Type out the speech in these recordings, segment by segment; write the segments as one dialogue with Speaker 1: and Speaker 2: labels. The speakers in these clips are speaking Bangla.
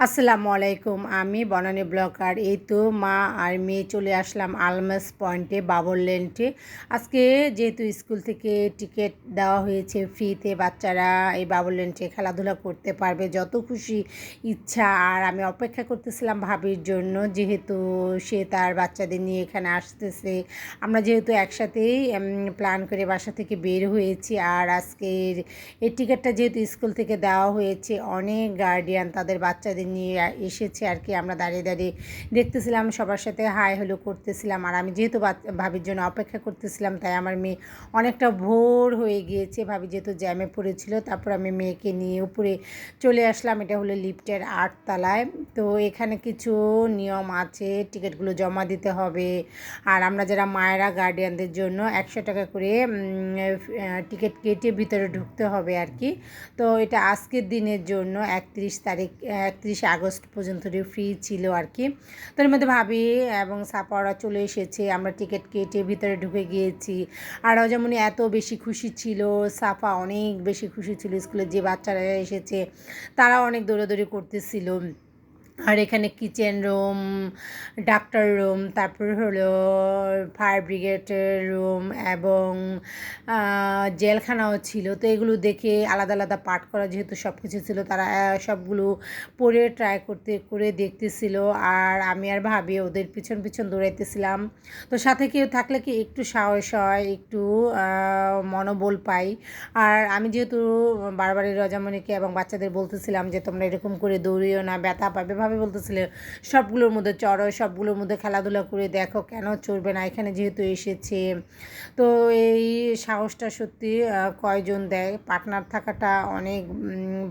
Speaker 1: আসসালামু আলাইকুম, আমি বনানী ব্লগার এই তো মা আর মেয়ে চলে আসলাম আলমাস পয়েন্টে, বাবর ল্যান্ডে আজকে যেহেতু স্কুল থেকে টিকিট দেওয়া হয়েছে ফ্রিতে, বাচ্চারা এই বাবর ল্যান্ডে খেলাধুলা করতে পারবে, যত খুশি ইচ্ছা। আর আমি অপেক্ষা করতেছিলাম ভাবির জন্য, যেহেতু সে তার বাচ্চাদের নিয়ে এখানে আসতেছে। আমরা যেহেতু একসাথেই প্ল্যান করে বাসা থেকে বের হয়েছি। আর আজকের এই টিকিটটা যেহেতু স্কুল থেকে দেওয়া হয়েছে, অনেক গার্ডিয়ান তাদের বাচ্চাদের নিয়ে এসেছে আর কি। আমরা দাঁড়িয়ে দাঁড়িয়ে দেখতেছিলাম, সবার সাথে হাই হলো করতেছিলাম। আর আমি যেহেতু ভাবির জন্য অপেক্ষা করতেছিলাম, তাই আমার মেয়ে অনেকটা ভোর হয়ে গিয়েছে। ভাবি যেহেতু জ্যামে পড়েছিল, তারপর আমি মেয়েকে নিয়ে উপরে চলে আসলাম। এটা হলো লিফটের আটতলায়। তো এখানে কিছু নিয়ম আছে, টিকিটগুলো জমা দিতে হবে। আর আমরা যারা মায়েরা গার্ডিয়ানদের জন্য একশো টাকা করে টিকিট কেটে ভিতরে ঢুকতে হবে আর কি। তো এটা আজকের দিনের জন্য একত্রিশ তারিখ, একত্রিশ আগস্ট পর্যন্ত ফ্রি ছিল আর কি তার মধ্যে ভাবি এবং সাপাওয়ারা চলে এসেছে, আমরা টিকিট কেটে ভিতরে ঢুকে গিয়েছি। আর যেমন এত বেশি খুশি ছিল সাফা অনেক বেশি খুশি ছিল স্কুলে যে বাচ্চারা এসেছে তারা অনেক দৌড়াদৌড়ি করতেছিল। আর এখানে কিচেন রুম ডাক্তার রুম তারপর হলো ফায়ার ব্রিগেডের রুম এবং জেলখানাও ছিল। তো এগুলো দেখে আলাদা আলাদা পাঠ করা যেহেতু সব কিছু ছিল, তারা সবগুলো পড়ে ট্রাই করতে, করে দেখতেছিল আর আমি আর ভাবি ওদের পিছন পিছন দৌড়াইতেছিলাম। তো সাথে কেউ থাকলে কি একটু সাহস হয়, একটু মনোবল পাই। আর আমি যেহেতু বারবারই রজামণিকে এবং বাচ্চাদের বলতেছিলাম যে তোমরা এরকম করে দৌড়িও না, ব্যথা পাবে ভাবে বলতেছিল, সবগুলোর মধ্যে চড়ো, সবগুলোর মধ্যে খেলাধুলা করে দেখো কেন চড়বে না, এখানে যেহেতু এসেছে। তো এই সাহসটা সত্যি কয়জন দেয়? পার্টনার থাকাটা অনেক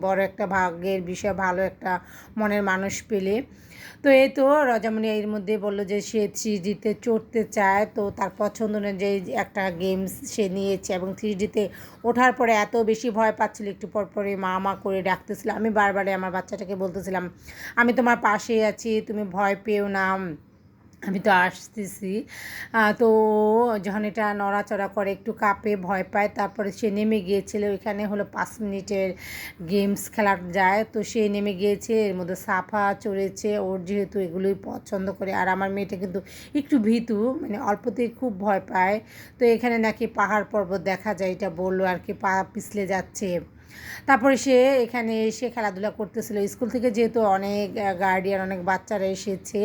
Speaker 1: বড় একটা ভাগ্যের বিষয়, ভালো একটা মনের মানুষ পেলে। তো এই তো রজামণি এর মধ্যে বলল যে সে থ্রি ডিতে চড়তে চায়, তো তার পছন্দ অনুযায়ী একটা গেমস সে নিয়েছে এবং থ্রি ডিতে ওঠার পরে এত বেশি ভয় পাচ্ছিল, একটু পর পরে মা মা করে ডাকতেছিল। আমি বারবারে আমার বাচ্চাটাকে বলতেছিলাম, আমি তোমার পাশেই আছি, তুমি ভয় পেও না। আমি তো আসতেছি। তো যখন এটা নড়াচড়া করে, একটু কাঁপে, ভয় পায়, তারপরে সে নেমে গিয়েছিল। ওইখানে হলো পাঁচ মিনিটের গেমস খেলা যায়। তো সে নেমে গিয়েছে, এর মধ্যে সাফা চড়েছে। ওর যেহেতু এগুলোই পছন্দ করে, আর আমার মেয়েটা কিন্তু একটু ভীতু মানে অল্পতেই খুব ভয় পায়। তো এখানে নাকি পাহাড় পর্বত দেখা যায়, এটা বলল আর কি, পা পিছলে যাচ্ছে। তারপরে সে এখানে এসে খেলাধুলা করতেছিল। স্কুল থেকে যেহেতু অনেক গার্ডিয়ান অনেক বাচ্চারা এসেছে,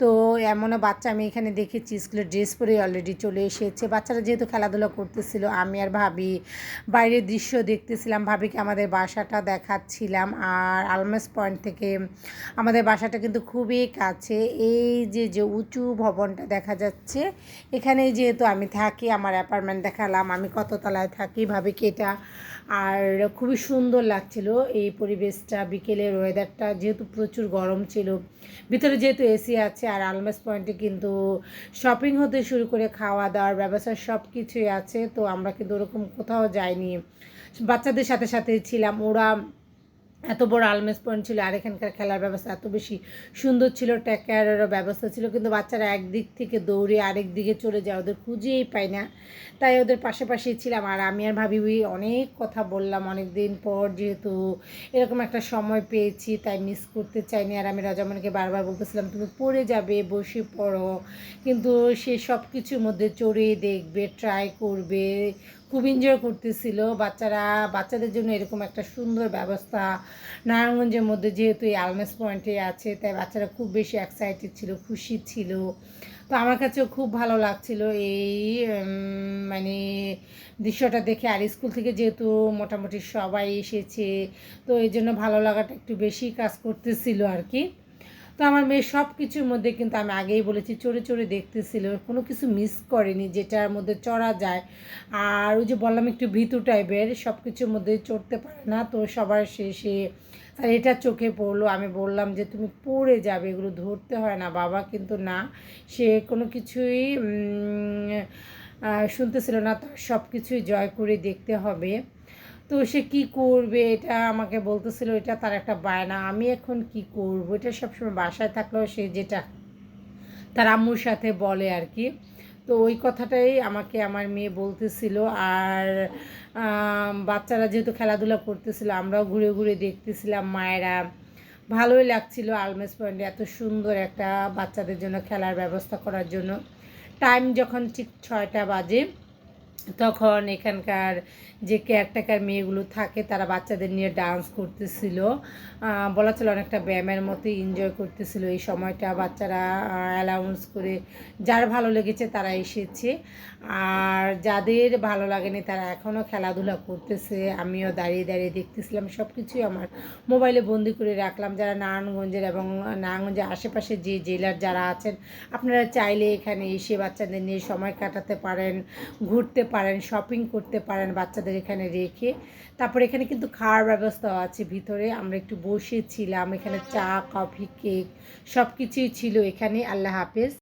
Speaker 1: তো এমনও বাচ্চা আমি এখানে দেখেছি। স্কুলের ড্রেস পরে অলরেডি চলে এসেছে। বাচ্চারা যেহেতু খেলাধুলা করতেছিল, আমি আর ভাবি বাইরের দৃশ্য দেখতেছিলাম, ভাবিকে আমাদের বাসাটা দেখাচ্ছিলাম। আর আলমাস পয়েন্ট থেকে আমাদের বাসাটা কিন্তু খুবই কাছে। এই যে যে উঁচু ভবনটা দেখা যাচ্ছে, এখানেই যেহেতু আমি থাকি, আমার অ্যাপার্টমেন্ট দেখালাম, আমি কত তলায় থাকি ভাবিকে এটা আর খুবই সুন্দর লাগছিল এই পরিবেশটা, বিকেলের ওয়েদারটা যেহেতু প্রচুর গরম ছিল। ভিতরে যেহেতু এসি আছে আর আলমাস পয়েন্টে কিন্তু শপিং হতে শুরু করে খাওয়া দাওয়ার ব্যবসা সব কিছুই আছে, তো আমরা কিন্তু ওরকম কোথাও যাইনি। বাচ্চাদের সাথে সাথে ছিলাম, ওরা এত বড় আলমেস পয়েন্ট ছিল আর এখানকার খেলার ব্যবস্থা এত বেশি সুন্দর ছিল, টেক কেয়ারেরও ব্যবস্থা ছিল, কিন্তু বাচ্চারা একদিক থেকে দৌড়ে আরেক দিকে চলে যায়, ওদের খুঁজেই পাই না। তাই ওদের পাশাপাশি ছিলাম আর আমি আর ভাবি অনেক কথা বললাম অনেক দিন পর যেহেতু এরকম একটা সময় পেয়েছি, তাই মিস করতে চাইনি। আর আমি রাজামণিকে বারবার বলতেছিলাম, তুমি পড়ে যাবে, বসে পড়ো। কিন্তু সে সব কিছুর মধ্যে চড়ে দেখবে ট্রাই করবে খুব এনজয় করতেছিল। বাচ্চারা, বাচ্চাদের জন্য এরকম একটা সুন্দর ব্যবস্থা। নারায়ণগঞ্জের মধ্যে যেহেতু এই আলমেস পয়েন্টে আছে, তাই বাচ্চারা খুব বেশি এক্সাইটেড ছিল, খুশি ছিল। তো আমার কাছেও খুব ভালো লাগছিল এই মানে দৃশ্যটা দেখে। আর স্কুল থেকে যেহেতু মোটামুটি সবাই এসেছে, তো এই জন্য ভালো লাগাটা একটু বেশি কাজ করতেছিল আর কি। তো আমার মেয়ে সব কিছুর মধ্যে কিন্তু আমি আগেই বলেছি চড়ে চড়ে দেখতেছিল, কোনো কিছু মিস করেনি, যেটার মধ্যে চড়া যায়। আর ওই যে বললাম একটু ভীতু টাইপের সব কিছুর মধ্যে চড়তে পারে না, তো সবার শেষে তার এটা চোখে পড়ল, আমি বললাম যে তুমি পড়ে যাবে, এগুলো ধরতে হয় না, বাবা কিন্তু না, সে কোনো কিছুই শুনতেছিল না, তার সব কিছুই জয় করে দেখতে হবে। তো সে কি করবে? এটা আমাকে বলতেছিল, এটা তার একটা বায়না, আমি এখন কি করব? এটা সবসময় বাসায় থাকলেও সে যেটা তার আম্মুর সাথে বলে আর কি তো ওই কথাটাই আমাকে আমার মেয়ে বলতেছিল। আর বাচ্চারা যেহেতু খেলাধুলা করতেছিল, আমরাও ঘুরে ঘুরে দেখতেছিলাম মায়েরা। ভালোই লাগছিল আলমেস পয়েন্টে এত সুন্দর একটা বাচ্চাদের জন্য খেলার ব্যবস্থা করার জন্য। টাইম যখন ঠিক ছয়টা বাজে তখন এখানকার যে কেয়ারটেকার মেয়েগুলো থাকে, তারা বাচ্চাদের নিয়ে ডান্স করতেছিল। বলা চলে অনেকটা ব্যায়ামের মতো এনজয় করতেছিল এই সময়টা। বাচ্চারা অ্যালাউন্স করে যার ভালো লেগেছে তারা এসেছে। আর যাদের ভালো লাগেনি তারা এখনও খেলাধুলা করতেছে। আমিও দাঁড়িয়ে দাঁড়িয়ে দেখতেছিলাম। সব কিছুই আমার মোবাইলে বন্দি করে রাখলাম। যারা নারায়ণগঞ্জের এবং নারায়ণগঞ্জের আশেপাশে যে জেলার যারা আছেন, আপনারা চাইলে এখানে এসে বাচ্চাদের নিয়ে সময় কাটাতে পারেন, ঘুরতে পারেন শপিং করতে পারেন বাচ্চাদের এখানে রেখে। তারপর এখানে কিন্তু খাওয়ার ব্যবস্থাও আছে ভিতরে। আমরা একটু বসেছিলাম, এখানে চা কফি কেক সব কিছুই ছিল এখানে। আল্লাহ হাফেজ।